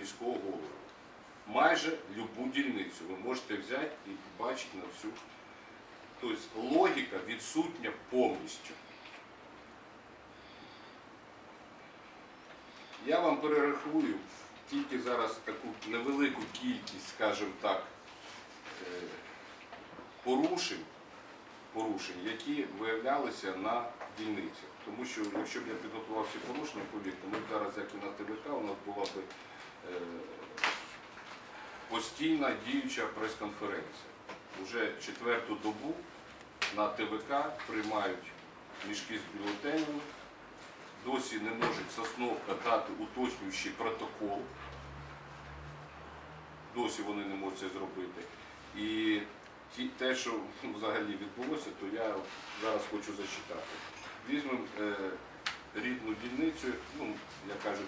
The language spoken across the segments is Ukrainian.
міського голови. Майже любу дільницю ви можете взяти і побачити на всю. Тобто логіка відсутня повністю. Я вам перерахую тільки зараз таку невелику кількість, скажімо так, е, порушень, порушень, які виявлялися на дільницях. Тому що якщо б я підготував всі порушення, повірте, ми зараз, як і на ТВК, у нас була б постійна діюча прес-конференція. Уже четверту добу на ТВК приймають мішки з бюлетенями, досі не може Сосновка дати уточнюючий протокол. Досі вони не можуть це зробити. І ті, те, що взагалі відбулося, то я зараз хочу зачитати. Візьмемо е, рідну дільницю, ну, як кажуть,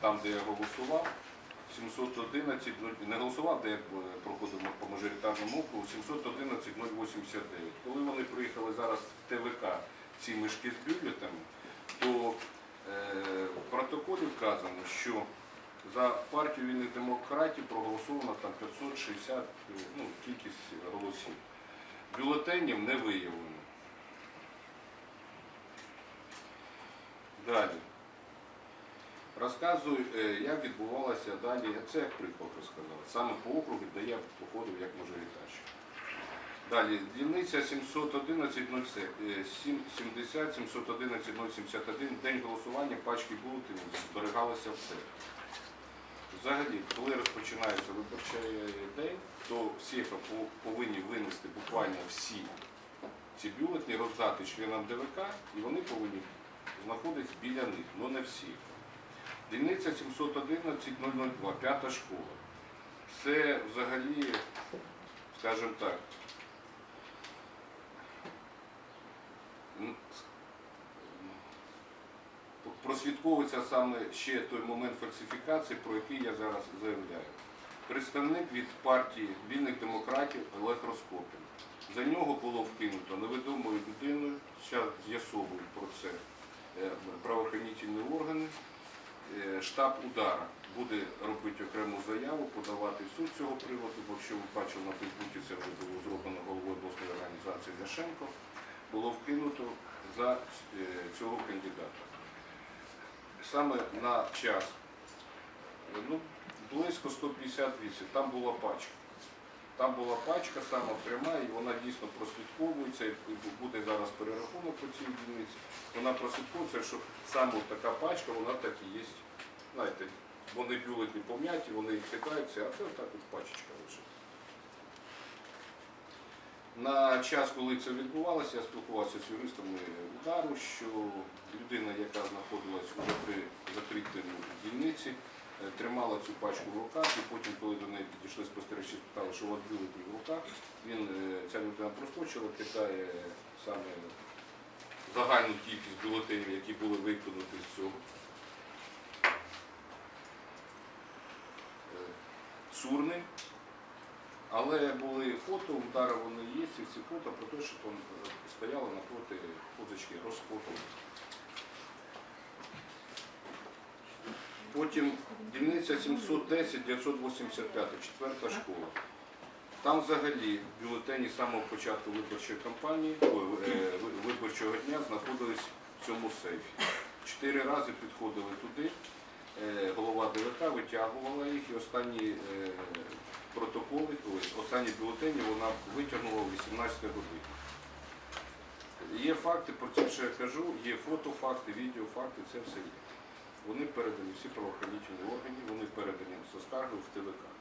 там, де я голосував, 711, ну, не голосував, де я проходив по мажоритарному округу, 711 089. Коли вони приїхали зараз в ТВК, ці мішки з бюлетами, то е, в протоколі вказано, що за партію вільних демократів проголосовано там 560 е, ну, кількість голосів. Бюлетенів не виявлено. Далі. Розказую, е, як відбувалося далі. Це як приклад розказав. Саме по округу, де я походив як мажоритарщик. Далі, дільниця 711-071, день голосування, пачки бюлетенів зберігалися все. Взагалі, коли розпочинається виборчий день, то всі повинні винести буквально всі ці бюлетні, роздати членам ДВК, і вони повинні знаходитися біля них, але не всі. Дільниця 711 002, п'ята школа. Це взагалі, скажімо так, прослідковується саме ще той момент фальсифікації, про який я зараз заявляю. Представник від партії вільних демократів Олег Роскопін. За нього було вкинуто невідомою людиною, зараз з'ясовують про це е, правоохоронні органи. Штаб удара буде робити окрему заяву, подавати в суд цього приводу, бо якщо ви бачили на Фейсбуці, це вже було зроблено головою обласної організації Ляшенко, було вкинуто за е, цього кандидата. Саме на час, е, ну, близько 158, там була пачка. Там була пачка саме пряма, і вона дійсно прослідковується, і буде зараз перерахунок по цій дільниці. Вона прослідковується, що саме така пачка, вона так і є. Знаєте, вони бюлетні пом'яті, вони хитаються, а це отак от пачечка лежить. На час, коли це відбувалося, я спілкувався з юристами удару, що людина, яка знаходилась уже при закритій дільниці, е, тримала цю пачку в руках, і потім, коли до неї підійшли спостерігачі, спитали, що у вас бюлетні в руках, він, е, ця людина проскочила, кидає саме загальну кількість бюлетенів, які були виконані з цього. Сурни, але були фото, удари вони є, ці фото про те, що там е, стояли напроти позички розфото. Потім дільниця 710 985, четверта школа. Там взагалі в бюлетені з самого початку виборчої кампанії, е, ви- виборчого дня знаходились в цьому сейфі. Чотири рази підходили туди, е, голова ДВК витягувала їх і останні е, протоколи, останні бюлетені вона витягнула 18 годині. Є факти, про це що я кажу, є фотофакти, відеофакти, це все є. Вони передані, всі правоохоронні органи, вони передані скаргою в ТВК.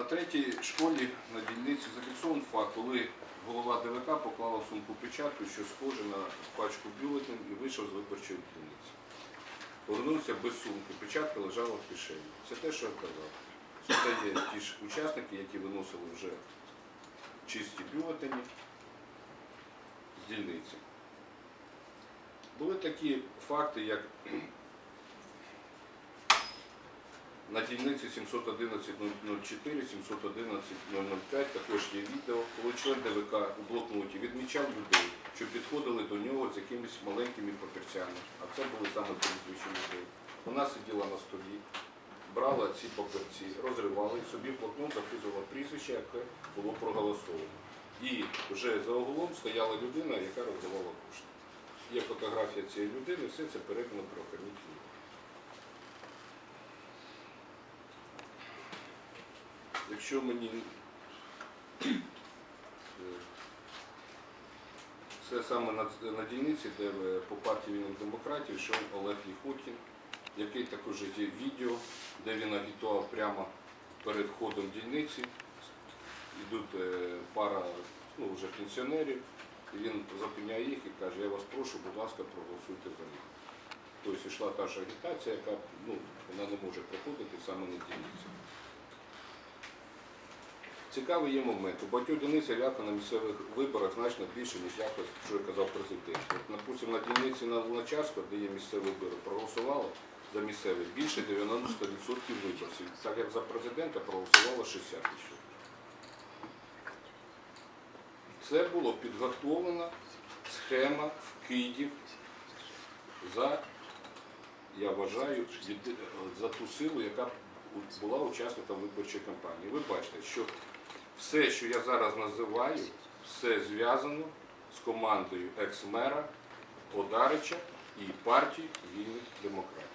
На третій школі на дільниці зафіксований факт, коли голова ДВК поклала в сумку печатку, що схоже на пачку бюлетень і вийшов з виборчої дільниці. Повернувся без сумки, печатка лежала в кишені. Це те, що я казав. Це є ті ж учасники, які виносили вже чисті бюлетені з дільниці. Були такі факти, як на дільниці 711.04, 711.005 також є відео, коли член ДВК у блокноті відмічав людей, що підходили до нього з якимись маленькими папірцями, а це були саме прізвища людей. Вона сиділа на столі, брала ці папірці, розривала і собі блокнот записувала прізвище, яке було проголосовано. І вже за углом стояла людина, яка роздавала кошти. Є фотографія цієї людини, все це передано про правоохоронній Якщо мені е, це саме на, дільниці, де е, по партії вільних демократів йшов Олег Ліхотін, який також є відео, де він агітував прямо перед входом дільниці. Йдуть е, пара ну, вже пенсіонерів, і він зупиняє їх і каже, я вас прошу, будь ласка, проголосуйте за них. Тобто йшла та ж агітація, яка ну, вона не може проходити саме на дільниці. Цікавий є момент. У багатьох дільницях явка на місцевих виборах значно більше, ніж явка, що я казав президент. Наприклад, на дільниці на Луначарську, де є місцеві вибори, проголосувало за місцевих більше 90% виборців. Так як за президента проголосувало 60%. Це було підготовлена схема вкидів за, я вважаю, за ту силу, яка була учасником виборчої кампанії. Ви бачите, що все, що я зараз називаю, все зв'язано з командою екс-мера Одарича і партії вільних демократів.